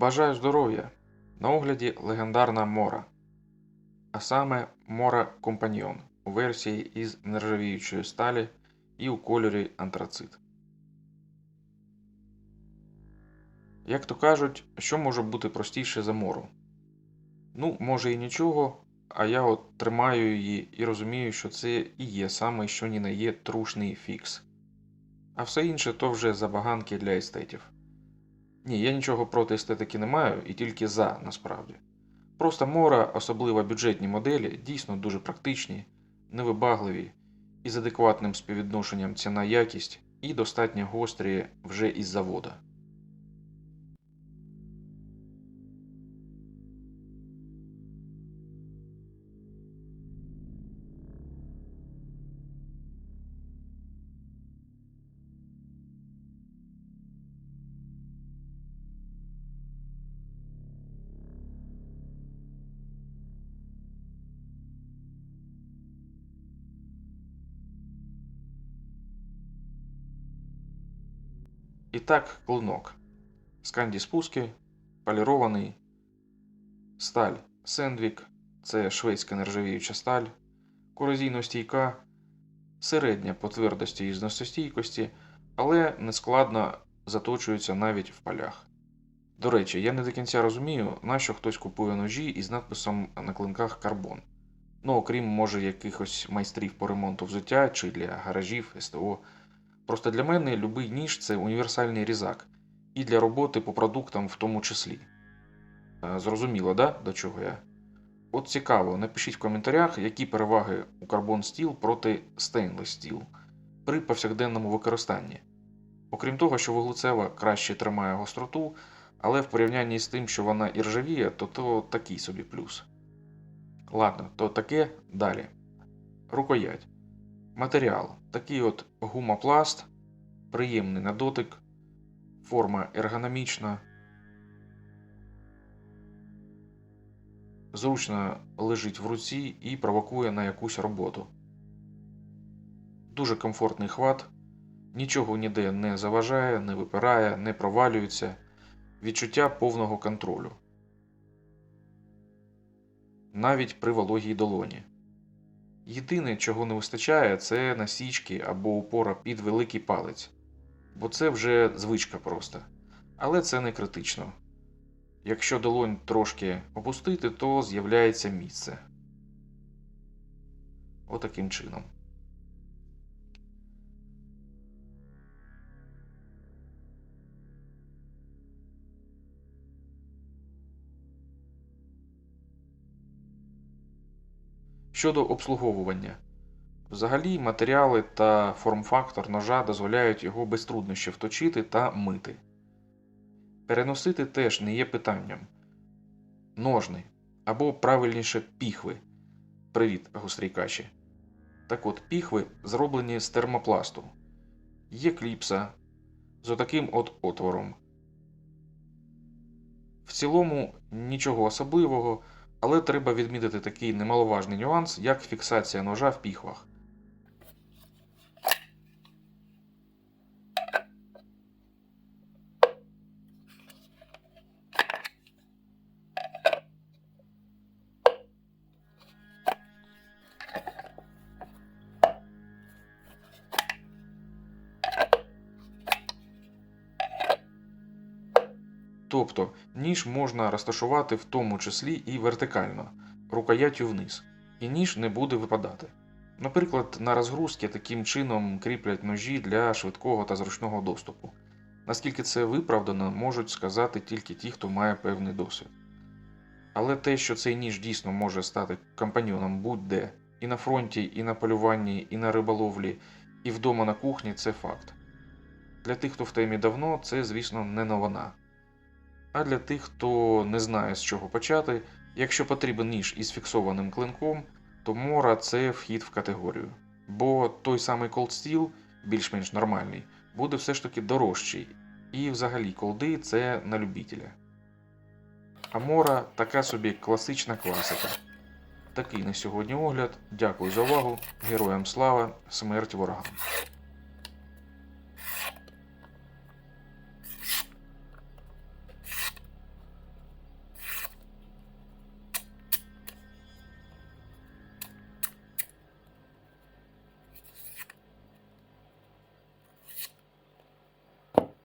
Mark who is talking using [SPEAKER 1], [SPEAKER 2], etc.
[SPEAKER 1] Бажаю здоров'я! На огляді легендарна Мора, а саме Мора Компаньйон у версії із нержавіючої сталі і у кольорі антрацит. Як то кажуть, що може бути простіше за мору? Ну, може і нічого, а я от тримаю її і розумію, що це і є саме що ні на є трушний фікс. А все інше то вже забаганки для естетів. Ні, я нічого проти естетики не маю і тільки за насправді. Просто мора, особливо бюджетні моделі, дійсно дуже практичні, невибагливі і з адекватним співвідношенням ціна-якість і достатньо гострі вже із завода. І так, клинок. Сканді спуски, полірований, сталь Сендвік, це шведська нержавіюча сталь, корозійно стійка, середня по твердості і зносостійкості, але нескладно заточується навіть в полях. До речі, я не до кінця розумію, нащо хтось купує ножі із надписом на клинках карбон. Ну, окрім, може, якихось майстрів по ремонту взуття чи для гаражів, СТО. Просто для мене любий ніж це універсальний різак, і для роботи по продуктам в тому числі. Е, Зрозуміло, да? до чого я? От цікаво, напишіть в коментарях, які переваги у Carbon Steel проти Stainless Steel при повсякденному використанні. Окрім того, що вуглецева краще тримає гостроту, але в порівнянні з тим, що вона і ржавіє, то то такий собі плюс. Ладно, то таке далі. Рукоять. Матеріал. Такий от гумопласт, приємний на дотик, форма ергономічна, зручно лежить в руці і провокує на якусь роботу. Дуже комфортний хват, нічого ніде не заважає, не випирає, не провалюється, відчуття повного контролю. Навіть при вологій долоні. Єдине, чого не вистачає, це насічки або упора під великий палець, бо це вже звичка просто. Але це не критично. Якщо долонь трошки опустити, то з'являється місце. Отаким чином. Щодо обслуговування. Взагалі, матеріали та форм-фактор ножа дозволяють його без труднощів точити та мити. Переносити теж не є питанням. Ножни або правильніше піхви. Привіт, гострій каші. Так от, піхви зроблені з термопласту. Є кліпса з отаким от отвором. В цілому нічого особливого, але треба відмітити такий немаловажний нюанс, як фіксація ножа в піхвах. Тобто ніж можна розташувати в тому числі і вертикально, рукояттю вниз, і ніж не буде випадати. Наприклад, на розгрузки таким чином кріплять ножі для швидкого та зручного доступу. Наскільки це виправдано, можуть сказати тільки ті, хто має певний досвід. Але те, що цей ніж дійсно може стати компаньйоном будь-де, і на фронті, і на полюванні, і на риболовлі, і вдома на кухні це факт. Для тих, хто в темі давно, це, звісно, не новина. А для тих, хто не знає з чого почати, якщо потрібен ніж із фіксованим клинком, то мора це вхід в категорію. Бо той самий Cold Steel, більш-менш нормальний, буде все ж таки дорожчий. І взагалі колди це на любителя. А мора така собі класична класика. Такий на сьогодні огляд. Дякую за увагу. Героям слава, смерть ворогам.